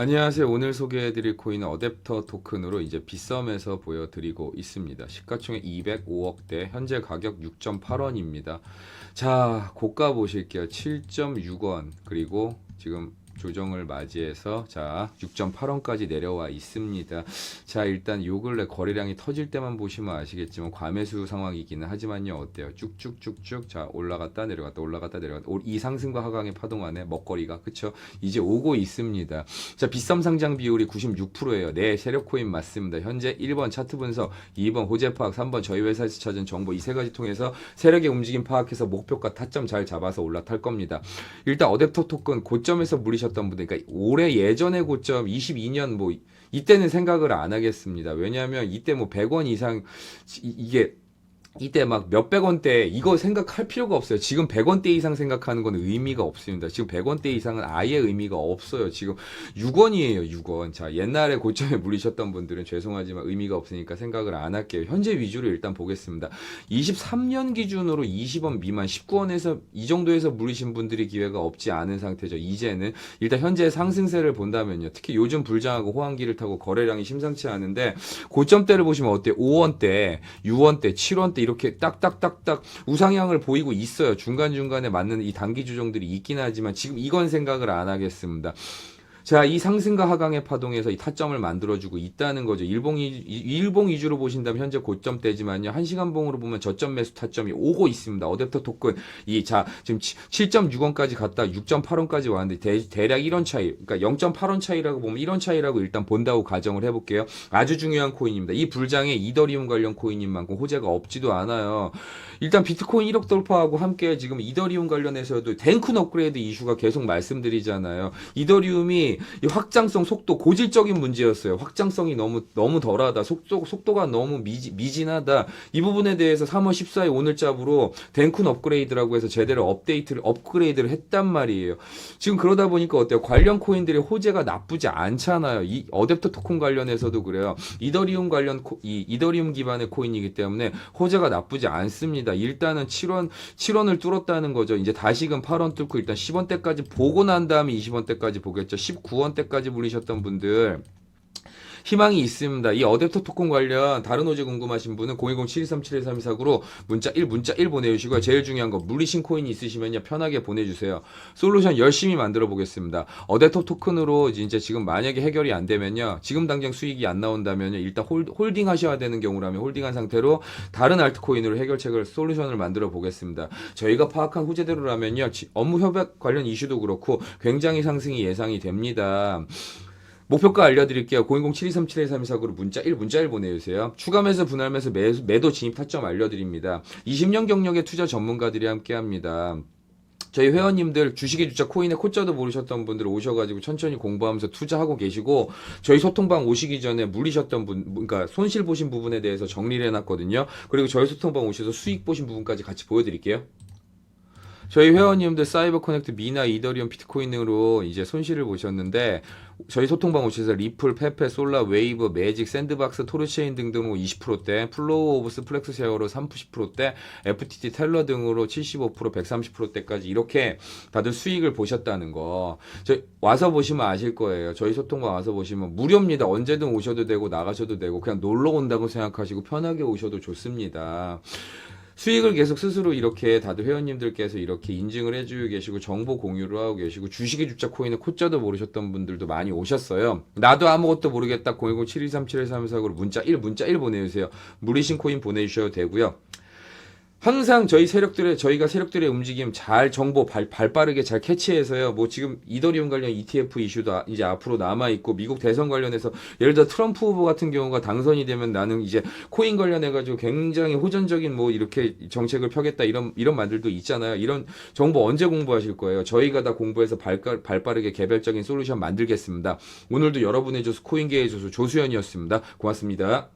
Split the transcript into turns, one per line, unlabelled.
안녕하세요. 오늘 소개해드릴 코인은 어댑터 토큰으로 이제 빗썸에서 보여드리고 있습니다. 시가총액 205억대, 현재 가격 6.8원입니다. 자, 고가 보실게요. 7.6원, 그리고 지금 조정을 맞이해서 자 6.8원까지 내려와 있습니다. 자 일단 요 근래 거래량이 터질 때만 보시면 아시겠지만 과매수 상황이기는 하지만요 어때요? 쭉쭉쭉쭉 자 올라갔다 내려갔다 올라갔다 내려갔다 올- 이 상승과 하강의 파동 안에 먹거리가 그쵸? 이제 오고 있습니다. 자 비썸 상장 비율이 96%예요. 네 세력 코인 맞습니다. 현재 1번 차트 분석, 2번 호재 파악, 3번 저희 회사에서 찾은 정보 이 세 가지 통해서 세력의 움직임 파악해서 목표가 타점 잘 잡아서 올라탈 겁니다. 일단 어댑터 토큰 고점에서 물리 셨던 분들, 그러니까 올해 예전의 고점 22년 뭐 이때는 생각을 안 하겠습니다. 왜냐하면 이때 뭐 100원 이상 이- 이게 이때 막 몇백 원대 이거 생각할 필요가 없어요. 지금 100원대 이상 생각하는 건 의미가 없습니다. 지금 100원대 이상은 아예 의미가 없어요. 지금 6원이에요, 6원. 자, 옛날에 고점에 물리셨던 분들은 죄송하지만 의미가 없으니까 생각을 안 할게요. 현재 위주로 일단 보겠습니다. 23년 기준으로 20원 미만 19원에서 이 정도에서 물리신 분들이 기회가 없지 않은 상태죠. 이제는 일단 현재 상승세를 본다면요. 특히 요즘 불장하고 호황기를 타고 거래량이 심상치 않은데 고점대를 보시면 어때요? 5원대, 6원대, 7원대 이렇게 딱딱딱딱 우상향을 보이고 있어요. 중간중간에 맞는 이 단기 조정들이 있긴 하지만 지금 이건 생각을 안 하겠습니다. 자, 이 상승과 하강의 파동에서 이 타점을 만들어주고 있다는 거죠. 일봉, 이, 일봉 위주로 보신다면 현재 고점대지만요. 한 시간 봉으로 보면 저점 매수 타점이 오고 있습니다. 어댑터 토큰. 이, 자, 지금 7.6원까지 갔다 6.8원까지 왔는데 대, 대략 1원 차이. 그러니까 0.8원 차이라고 보면 1원 차이라고 일단 본다고 가정을 해볼게요. 아주 중요한 코인입니다. 이 불장에 이더리움 관련 코인인 만큼 호재가 없지도 않아요. 일단 비트코인 1억 돌파하고 함께 지금 이더리움 관련해서도 댕쿤 업그레이드 이슈가 계속 말씀드리잖아요. 이더리움이 이 확장성 속도 고질적인 문제였어요. 확장성이 너무 너무 덜하다. 속도 속도가 너무 미지, 미진하다. 이 부분에 대해서 3월 14일 오늘자부로 댕쿤 업그레이드라고 해서 제대로 업데이트를 업그레이드를 했단 말이에요. 지금 그러다 보니까 어때요? 관련 코인들의 호재가 나쁘지 않잖아요. 이 어댑터 토큰 관련해서도 그래요. 이더리움 관련 코, 이 이더리움 기반의 코인이기 때문에 호재가 나쁘지 않습니다. 일단은 7원 7원을 뚫었다는 거죠. 이제 다시금 8원 뚫고 일단 10원대까지 보고 난 다음에 20원대까지 보겠죠. 19원대까지 물리셨던 분들 희망이 있습니다. 이 어댑터 토큰 관련 다른 호재 궁금하신 분은 010-7237-1329로 문자 1 문자 1 보내주시고요. 제일 중요한 거 물리신 코인이 있으시면요 편하게 보내주세요. 솔루션 열심히 만들어 보겠습니다. 어댑터 토큰으로 이제 지금 만약에 해결이 안 되면요 지금 당장 수익이 안 나온다면요 일단 홀, 홀딩 하셔야 되는 경우라면 홀딩한 상태로 다른 알트코인으로 해결책을 솔루션을 만들어 보겠습니다. 저희가 파악한 호재대로라면요 지- 업무 협약 관련 이슈도 그렇고 굉장히 상승이 예상이 됩니다. 목표가 알려드릴게요. 010-7237-1329로 문자 1 문자 1 보내주세요. 추가 매수 분할 매수 매, 매도 진입 타점 알려드립니다. 20년 경력의 투자 전문가들이 함께합니다. 저희 회원님들 주식의 주자 코인의 코자도 모르셨던 분들 오셔가지고 천천히 공부하면서 투자하고 계시고 저희 소통방 오시기 전에 물리셨던 분 그러니까 손실 보신 부분에 대해서 정리를 해놨거든요. 그리고 저희 소통방 오셔서 수익 보신 부분까지 같이 보여드릴게요. 저희 회원님들 사이버 커넥트 미나 이더리움 비트코인으로 이제 손실을 보셨는데 저희 소통방 오셔서 리플, 페페, 솔라, 웨이브, 매직, 샌드박스, 토르체인 등등으로 20%대, 플로우 오브 스 플렉스 쉐어로 30%대, FTT 텔러 등으로 75%, 130%대까지 이렇게 다들 수익을 보셨다는 거. 저희 와서 보시면 아실 거예요. 저희 소통방 와서 보시면 무료입니다. 언제든 오셔도 되고 나가셔도 되고 그냥 놀러 온다고 생각하시고 편하게 오셔도 좋습니다. 수익을 계속 스스로 이렇게 다들 회원님들께서 이렇게 인증을 해주고 계시고 정보 공유를 하고 계시고 주식의 주자 코인의 코자도 모르셨던 분들도 많이 오셨어요. 나도 아무것도 모르겠다 010-7237-1349로 문자 1 문자 1 보내주세요. 무리신 코인 보내주셔도 되고요. 항상 저희 세력들의 저희가 세력들의 움직임 잘 정보 발, 발 빠르게 잘 캐치해서요. 뭐 지금 이더리움 관련 ETF 이슈도 아- 이제 앞으로 남아 있고 미국 대선 관련해서 예를 들어 트럼프 후보 같은 경우가 당선이 되면 나는 이제 코인 관련해 가지고 굉장히 호전적인 뭐 이렇게 정책을 펴겠다 이런 이런 말들도 있잖아요. 이런 정보 언제 공부하실 거예요? 저희가 다 공부해서 발, 발 빠르게 개별적인 솔루션 만들겠습니다. 오늘도 여러분의 조수 코인계의 조수 조수연이었습니다. 고맙습니다.